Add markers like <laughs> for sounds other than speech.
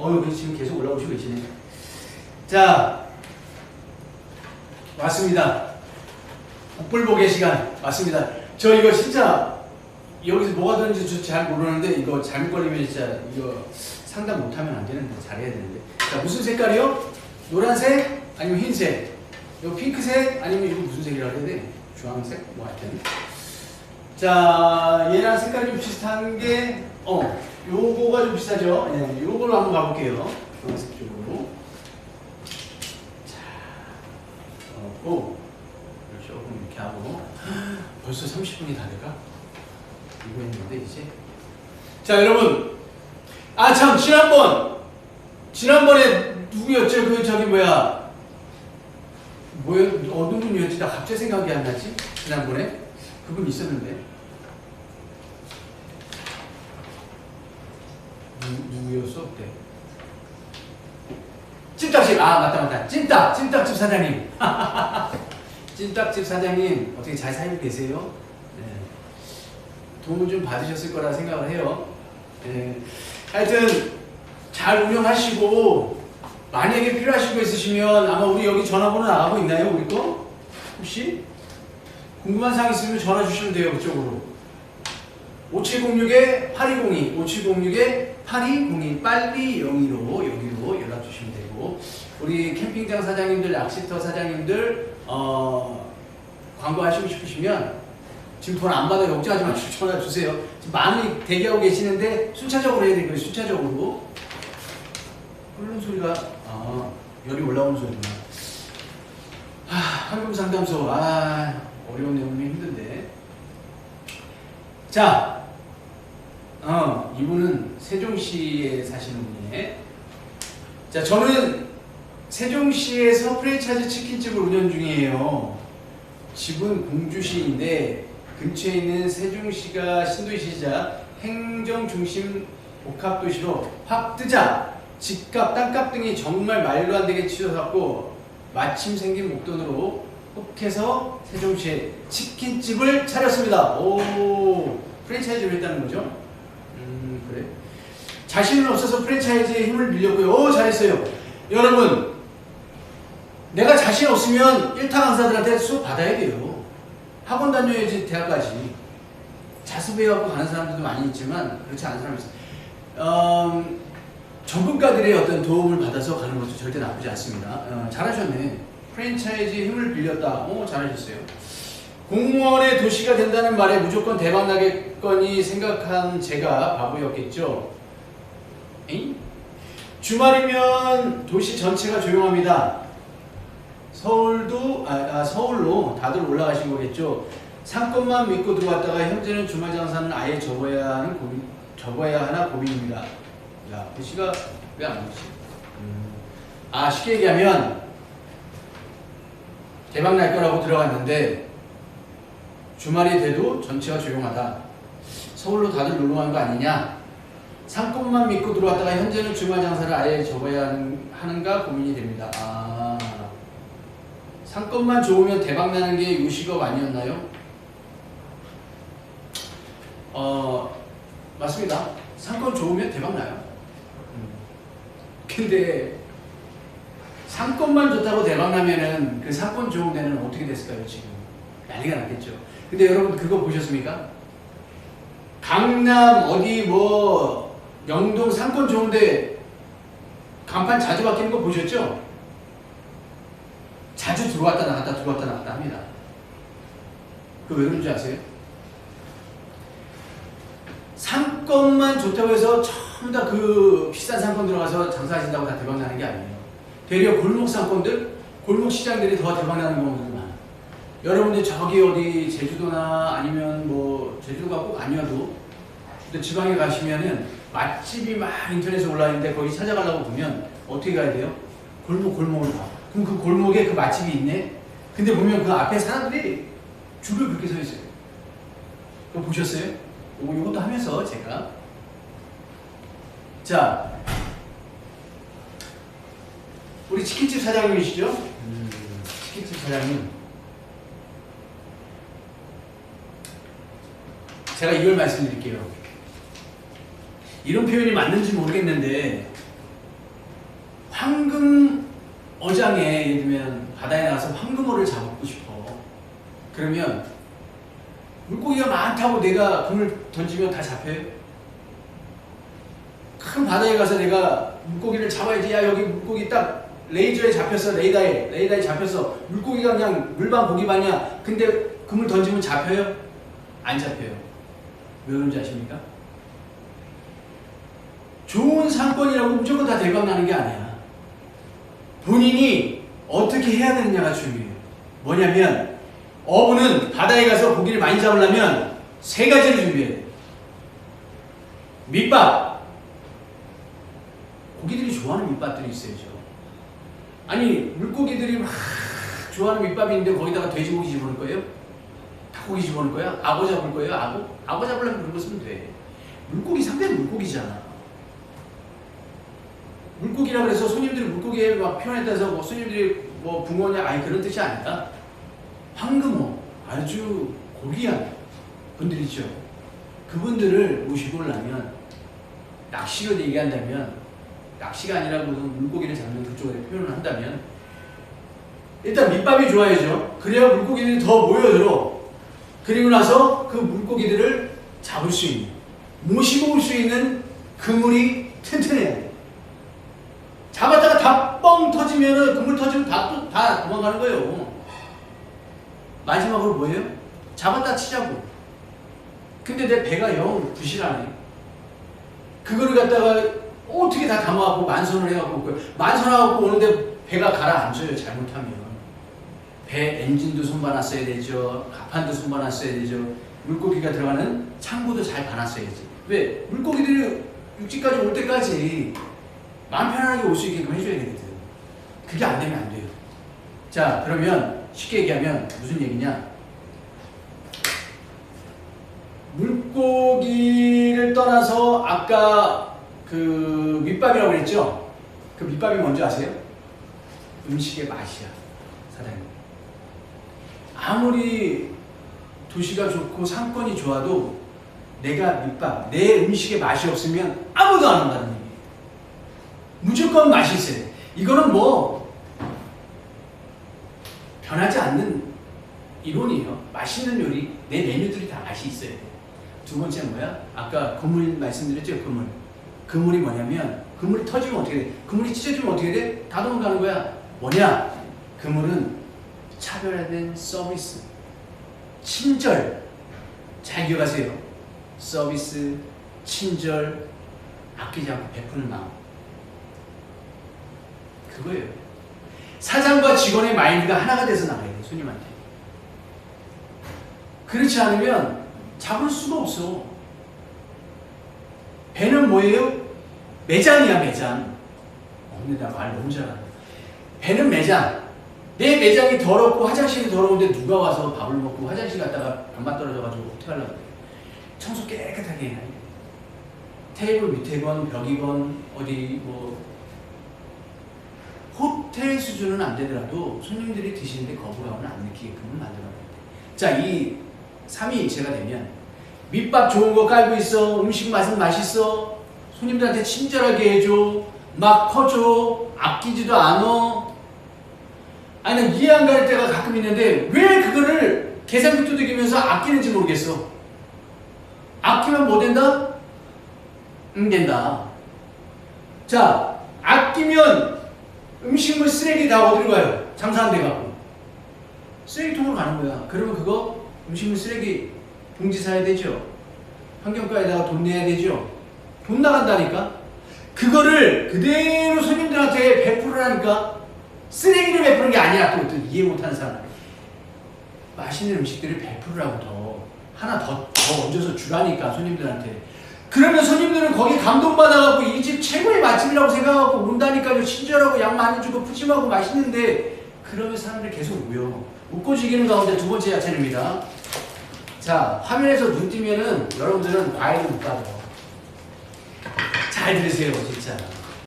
어, 여기 지금 계속 올라오시고 계시네. 자, 왔습니다. 복불복의 시간 왔습니다. 저 이거 진짜 여기서 뭐가 되는지 저잘 모르는데 이거 잘못 걸리면 진짜 이거 상담 못하면 안 되는데 잘해야 되는데. 자, 무슨 색깔이요? 노란색 아니면 흰색? 이거 핑크색 아니면 이거 무슨 색이라고 해야 돼? 주황색? 뭐 하여튼. 자, 얘랑 색깔이 좀 비슷한 게, 어, 요거가 좀 비슷하죠? 예, 요걸로 한번 가볼게요. 주황색 쪽으로. 자, 어, 조금 이렇게 하고. <gasps> 벌써 30분이 다 돼가? 이거 했는데, 이제. 자, 여러분. 아, 참, 지난번! 지난번에 누구였죠? 그, 저기, 뭐야. 뭐였, 어느 분이었지? 나 갑자기 생각이 안 나지? 지난번에? 그분 있었는데. 누, 누구였어 그때? 찜닭집 아 맞다 맞다 찜닭 찜닭집 사장님 <laughs> 찜닭집 사장님 어떻게 잘 살고 계세요? 네. 도움을 좀 받으셨을 거라 생각을 해요. 네. 하여튼 잘 운영하시고 만약에 필요하신 거 있으시면 아마 우리 여기 전화번호 나가고 있나요 우리 거? 혹시? 궁금한 사항 있으면 전화 주시면 돼요 그쪽으로 5706에 8202 5706에 8202 빨리 영희로 여기로 연락 주시면 되고 우리 캠핑장 사장님들 낚시터 사장님들 어, 광고하시고 싶으시면 지금 돈 안 받아요. 걱정하지 마시고 <laughs> 전화 주세요. 지금 많이 대기하고 계시는데 순차적으로 해야 되고요. 순차적으로. 끓는 소리가 아 열이 올라오는 소리구나. 아 황금 상담소. 아 어려운 내용이 힘든데. 자 어, 이분은 세종시에 사시는 분이에요. 자, 저는 세종시에서 프랜차이즈 치킨집을 운영 중이에요. 집은 공주시인데 근처에 있는 세종시가 신도시이자 행정중심 복합도시로 확 뜨자 집값, 땅값 등이 정말 말도 안 되게 치솟았고 마침 생긴 목돈으로 혹해서 세종시에 치킨집을 차렸습니다. 오, 프랜차이즈를 했다는 거죠. 음, 그래. 자신은 없어서 프랜차이즈에 힘을 빌렸고요. 오, 잘했어요. 여러분, 내가 자신 없으면 1타 강사들한테 수업 받아야 돼요. 학원 다녀야지 대학까지. 자습해갖고 가는 사람들도 많이 있지만 그렇지 않은 사람이 있어요. 음, 전문가들의 어떤 도움을 받아서 가는 것도 절대 나쁘지 않습니다. 어, 잘하셨네. 프랜차이즈에 힘을 빌렸다. 오, 잘하셨어요. 공무원의 도시가 된다는 말에 무조건 대박 나겠거니 생각한 제가 바보였겠죠. 주말이면 도시 전체가 조용합니다. 서울도 아, 아, 서울로 다들 올라가신 거겠죠. 상권만 믿고 들어왔다가 현재는 주말 장사는 아예 접어야 하는 고민, 접어야 하나 고민입니다. 야, 도시가 왜 안 오지? 음. 아 쉽게 얘기하면 대박 날 거라고 들어갔는데 주말이 돼도 전체가 조용하다. 서울로 다들 놀러 가는 거 아니냐? 상권만 믿고 들어왔다가 현재는 주말 장사를 아예 접어야 하는, 하는가 고민이 됩니다. 아, 상권만 좋으면 대박 나는 게 요식업 아니었나요? 어, 맞습니다. 상권 좋으면 대박 나요. 음. 근데 상권만 좋다고 대박 나면은 그 상권 좋은 데는 어떻게 됐을까요, 지금? 난리가 났겠죠. 근데 여러분 그거 보셨습니까? 강남 어디 뭐 영동 상권 좋은데 간판 자주 바뀌는 거 보셨죠? 자주 들어왔다 나갔다 들어왔다 나갔다 합니다. 그 왜 그런지 아세요? 상권만 좋다고 해서 전부 다 그 비싼 상권 들어가서 장사하신다고 다 대박 나는 게 아니에요. 되려 골목 상권들, 골목 시장들이 더 대박 나는 경우들이 많아요. 여러분들 저기 어디 제주도나 아니면 뭐 제주도가 꼭 아니어도 지방에 가시면은 맛집이 막 인터넷에 올라 있는데 거기 찾아가려고 보면 어떻게 가야 돼요? 골목 골목을 가. 그럼 그 골목에 그 맛집이 있네. 근데 보면 그 앞에 사람들이 줄을 그렇게 서 있어요. 그거 보셨어요? 요것도 하면서 제가 자 우리 치킨집 사장님이시죠? 음, 치킨집 사장님. 제가 이걸 말씀드릴게요. 이런 표현이 맞는지 모르겠는데 황금 어장에 예를 들면 바다에 나가서 황금어를 잡고 싶어 그러면 물고기가 많다고 내가 금을 던지면 다 잡혀요? 큰 바다에 가서 내가 물고기를 잡아야지 야 여기 물고기 딱 레이저에 잡혔어 레이더에 레이더에 잡혔어 물고기가 그냥 물방 고기반이야 근데 금을 던지면 잡혀요? 안 잡혀요 왜 그런지 아십니까? 좋은 상권이라고 무조건 다 대박 나는 게 아니야. 본인이 어떻게 해야 되느냐가 중요해요. 뭐냐면 어부는 바다에 가서 고기를 많이 잡으려면 세 가지를 준비해야 돼. 밑밥. 고기들이 좋아하는 밑밥들이 있어야죠. 아니 물고기들이 막 좋아하는 밑밥이 있는데 거기다가 돼지고기 집어넣을 거예요? 닭고기 집어넣을 거야? 악어 잡을 거예요? 악어? 악어 잡으려면 그런 거 쓰면 돼. 물고기 상대는 물고기잖아. 물고기라 그래서 손님들이 물고기에 막 표현했다서 뭐 손님들이 뭐 붕어냐 아니 그런 뜻이 아니라 황금어 아주 고귀한 분들이죠. 그분들을 모시고 오려면 낚시로 얘기한다면 낚시가 아니라 무슨 물고기를 잡는 그쪽에 표현을 한다면 일단 밑밥이 좋아야죠. 그래야 물고기들이 더 모여들어. 그리고 나서 그 물고기들을 잡을 수 있는 모시고 올 수 있는 그물이 튼튼해야 돼. 잡았다가 다 뻥 터지면은 그물 터지면 다, 또, 다 도망가는 거예요. 마지막으로 뭐예요? 잡았다 치자고. 근데 내 배가 영 부실하네. 그거를 갖다가 어떻게 다 담아갖고 만선을 해갖고. 만선하고 오는데 배가 가라앉아요. 잘못하면. 배 엔진도 손봐놨어야 되죠. 가판도 손봐놨어야 되죠. 물고기가 들어가는 창고도 잘 봐놨어야지. 왜? 물고기들이 육지까지 올 때까지 마음 편안하게 올 수 있게끔 해줘야 되거든. 그게 안 되면 안 돼요. 자, 그러면 쉽게 얘기하면 무슨 얘기냐? 물고기를 떠나서 아까 그 밑밥이라고 그랬죠? 그 밑밥이 뭔지 아세요? 음식의 맛이야, 사장님. 아무리 도시가 좋고 상권이 좋아도 내가 밑밥, 내 음식에 맛이 없으면 아무도 안 온다는 얘기예요. 무조건 맛이 있어야 돼. 이거는 뭐 변하지 않는 이론이에요. 맛있는 요리, 내 메뉴들이 다 맛이 있어야 돼. 두 번째 뭐야? 아까 그물 말씀드렸죠, 그물. 그물이 뭐냐면 그물이 터지면 어떻게 돼? 그물이 찢어지면 어떻게 돼? 다 도망가는 거야. 뭐냐? 그물은 차별화된 서비스, 친절. 잘 기억하세요. 서비스, 친절, 아끼지 않고 베푸는 마음. 그거예요. 사장과 직원의 마인드가 하나가 돼서 나가야 돼, 손님한테. 그렇지 않으면 잡을 수가 없어. 배는 뭐예요? 매장이야, 매장. 어, 근데 나말 너무 잘하네. 배는 매장. 내 매장이 더럽고 화장실이 더러운데 누가 와서 밥을 먹고 화장실 갔다가 반만 떨어져가지고 어떻게 하려고 그래. 청소 깨끗하게 해놔야 돼. 테이블 밑에 건 벽이 건 어디 뭐 호텔 수준은 안 되더라도 손님들이 드시는데 거부감을 안 느끼게끔 만들어야 돼. 자, 이 삼위일체가 되면 밑밥 좋은 거 깔고 있어. 음식 맛은 맛있어. 손님들한테 친절하게 해줘. 막 퍼줘. 아끼지도 않어. 아니, 난 이해 안 가는 때가 가끔 있는데 왜 그거를 계산기 두들기면서 아끼는지 모르겠어. 아끼면 뭐 된다? 응, 된다. 자, 아끼면 음식물 쓰레기 다 어디로 가요? 장사한 데 가고. 쓰레기통으로 가는 거야. 그러면 그거 음식물 쓰레기 봉지 사야 되죠. 환경과에다가 돈 내야 되죠. 돈 나간다니까. 그거를 그대로 손님들한테 베풀으라니까. 쓰레기를 베푸는 게 아니라 또, 또 이해 못하는 사람. 맛있는 음식들을 베풀으라고 더 하나 더, 더 얹어서 주라니까 손님들한테. 그러면 손님들은 거기 감동받아갖고 이 집 최고의 맛집이라고 생각하고 온다니까요. 친절하고 양 많이 주고 푸짐하고 맛있는데 그러면 사람들이 계속 우요. 웃고 즐기는 가운데 두 번째 야채입니다. 자, 화면에서 눈 뜨면은 여러분들은 과일을 못 받아. 잘 들으세요, 진짜.